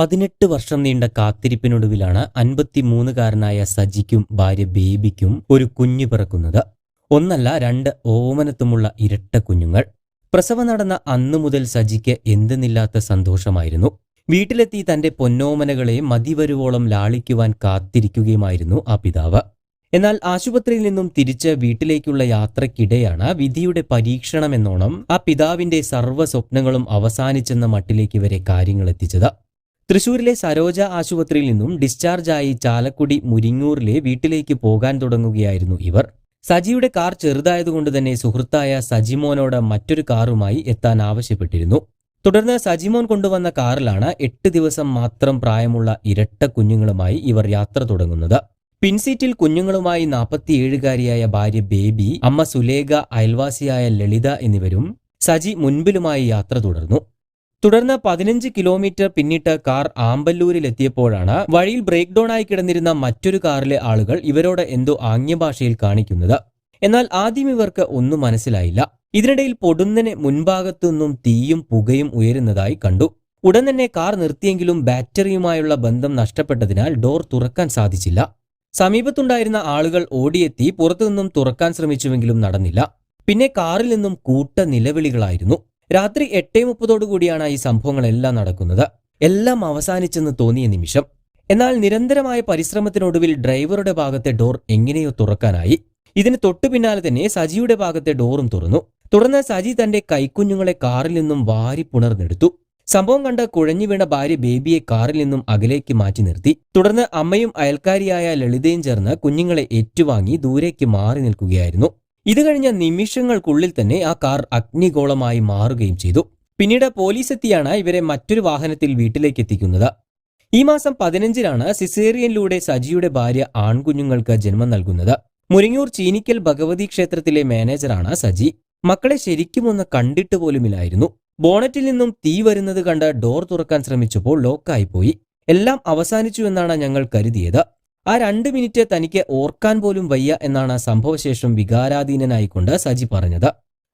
പതിനെട്ട് വർഷം നീണ്ട കാത്തിരിപ്പിനൊടുവിലാണ് അൻപത്തിമൂന്നുകാരനായ സജിക്കും ഭാര്യ ബേബിക്കും ഒരു കുഞ്ഞു പിറക്കുന്നത്. ഒന്നല്ല രണ്ട് ഓമനത്തുമുള്ള ഇരട്ട കുഞ്ഞുങ്ങൾ. പ്രസവം നടന്ന അന്നു മുതൽ സജിക്ക് എന്തെന്നില്ലാത്ത സന്തോഷമായിരുന്നു. വീട്ടിലെത്തി തന്റെ പൊന്നോമനകളെ മതിവരുവോളം ലാളിക്കുവാൻ കാത്തിരിക്കുകയുമായിരുന്നു ആ പിതാവ്. എന്നാൽ ആശുപത്രിയിൽ നിന്നും തിരിച്ച് വീട്ടിലേക്കുള്ള യാത്രക്കിടെയാണ് വിധിയുടെ പരീക്ഷണമെന്നോണം ആ പിതാവിന്റെ സർവ സ്വപ്നങ്ങളും അവസാനിച്ചെന്ന മട്ടിലേക്ക് വരെ കാര്യങ്ങൾ എത്തിച്ചത് തൃശൂരിലെ സരോജ ആശുപത്രിയിൽ നിന്നും ഡിസ്ചാർജായി ചാലക്കുടി മുരിങ്ങൂറിലെ വീട്ടിലേക്ക് പോകാൻ തുടങ്ങുകയായിരുന്നു ഇവർ. സജിയുടെ കാർ ചെറുതായതുകൊണ്ട് തന്നെ സുഹൃത്തായ സജിമോനോട് മറ്റൊരു കാറുമായി എത്താൻ ആവശ്യപ്പെട്ടിരുന്നു. തുടർന്ന് സജിമോൻ കൊണ്ടുവന്ന കാറിലാണ് എട്ട് ദിവസം മാത്രം പ്രായമുള്ള ഇരട്ട കുഞ്ഞുങ്ങളുമായി ഇവർ യാത്ര തുടങ്ങുന്നത്. പിൻസീറ്റിൽ കുഞ്ഞുങ്ങളുമായി നാൽപ്പത്തിയേഴുകാരിയായ ഭാര്യ ബേബി അമ്മ സുലേഖ അയൽവാസിയായ ലളിത എന്നിവരും സജി മുൻപിലുമായി യാത്ര തുടർന്നു. തുടർന്ന് പതിനഞ്ച് കിലോമീറ്റർ പിന്നിട്ട് കാർ ആമ്പല്ലൂരിലെത്തിയപ്പോഴാണ് വഴിയിൽ ബ്രേക്ക് ഡൗൺ ആയി കിടന്നിരുന്ന മറ്റൊരു കാറിലെ ആളുകൾ ഇവരോട് എന്തോ ആംഗ്യഭാഷയിൽ കാണിക്കുന്നത്. എന്നാൽ ആദ്യം ഇവർക്ക് ഒന്നും മനസ്സിലായില്ല. ഇതിനിടയിൽ പൊടുന്നനെ മുൻഭാഗത്തുനിന്നും തീയും പുകയും ഉയരുന്നതായി കണ്ടു. ഉടൻ തന്നെ കാർ നിർത്തിയെങ്കിലും ബാറ്ററിയുമായുള്ള ബന്ധം നഷ്ടപ്പെട്ടതിനാൽ ഡോർ തുറക്കാൻ സാധിച്ചില്ല. സമീപത്തുണ്ടായിരുന്ന ആളുകൾ ഓടിയെത്തി പുറത്തുനിന്നും തുറക്കാൻ ശ്രമിച്ചുവെങ്കിലും നടന്നില്ല. പിന്നെ കാറിൽ നിന്നും കൂട്ട നിലവിളികളായിരുന്നു. രാത്രി എട്ടേ മുപ്പതോടുകൂടിയാണ് ഈ സംഭവങ്ങളെല്ലാം നടക്കുന്നത്. എല്ലാം അവസാനിച്ചെന്ന് തോന്നിയ നിമിഷം. എന്നാൽ നിരന്തരമായ പരിശ്രമത്തിനൊടുവിൽ ഡ്രൈവറുടെ ഭാഗത്തെ ഡോർ എങ്ങനെയോ തുറക്കാനായി. ഇതിന് തൊട്ടു പിന്നാലെ തന്നെ സജിയുടെ ഭാഗത്തെ ഡോറും തുറന്നു. തുടർന്ന് സജി തന്റെ കൈക്കുഞ്ഞുങ്ങളെ കാറിൽ നിന്നും വാരി പുണർന്നെടുത്തു. സംഭവം കണ്ട കുഴഞ്ഞു വീണ ഭാര്യ ബേബിയെ കാറിൽ നിന്നും അകലേക്ക് മാറ്റി നിർത്തി. തുടർന്ന് അമ്മയും അയൽക്കാരിയായ ലളിതയും ചേർന്ന് കുഞ്ഞുങ്ങളെ ഏറ്റുവാങ്ങി ദൂരേക്ക് മാറി നിൽക്കുകയായിരുന്നു. ഇത് കഴിഞ്ഞ നിമിഷങ്ങൾക്കുള്ളിൽ തന്നെ ആ കാർ അഗ്നിഗോളമായി മാറുകയും ചെയ്തു. പിന്നീട് പോലീസ് എത്തിയാണ് ഇവരെ മറ്റൊരു വാഹനത്തിൽ വീട്ടിലേക്ക് എത്തിക്കുന്നത്. ഈ മാസം പതിനഞ്ചിനാണ് സിസേറിയനിലൂടെ സജിയുടെ ഭാര്യ ആൺകുഞ്ഞുങ്ങൾക്ക് ജന്മം നൽകുന്നത്. മുരിങ്ങൂർ ചീനിക്കൽ ഭഗവതി ക്ഷേത്രത്തിലെ മാനേജറാണ് സജി. മക്കളെ ശരിക്കും ഒന്ന് കണ്ടിട്ട് പോലുമില്ലായിരുന്നു. ബോണറ്റിൽ നിന്നും തീ വരുന്നത് കണ്ട് ഡോർ തുറക്കാൻ ശ്രമിച്ചപ്പോൾ ലോക്കായിപ്പോയി. എല്ലാം അവസാനിച്ചു എന്നാണ് ഞങ്ങൾ കരുതിയത്. ആ രണ്ട് മിനിറ്റ് തനിക്ക് ഓർക്കാൻ പോലും വയ്യ എന്നാണ് സംഭവശേഷം വികാരാധീനനായിക്കൊണ്ട് സജി പറഞ്ഞത്.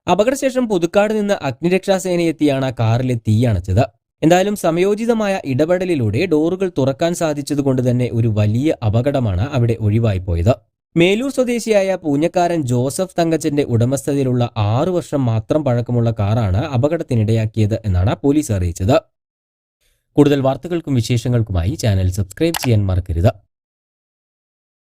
അപകടശേഷം പുതുക്കാട് നിന്ന് അഗ്നിരക്ഷാസേനയെത്തിയാണ് കാറിലെ തീയണച്ചത് എന്തായാലും സമയോചിതമായ ഇടപെടലിലൂടെ ഡോറുകൾ തുറക്കാൻ സാധിച്ചതുകൊണ്ട് തന്നെ ഒരു വലിയ അപകടമാണ് അവിടെ ഒഴിവായിപ്പോയത്. മേലൂർ സ്വദേശിയായ പൂഞ്ഞക്കാരൻ ജോസഫ് തങ്കച്ചന്റെ ഉടമസ്ഥതയിലുള്ള ആറു വർഷം മാത്രം പഴക്കമുള്ള കാറാണ് അപകടത്തിനിടയാക്കിയത് എന്നാണ് പോലീസ് അറിയിച്ചത്. കൂടുതൽ വാർത്തകൾക്കും വിശേഷങ്ങൾക്കുമായി ചാനൽ സബ്സ്ക്രൈബ് ചെയ്യാൻ മറക്കരുത്.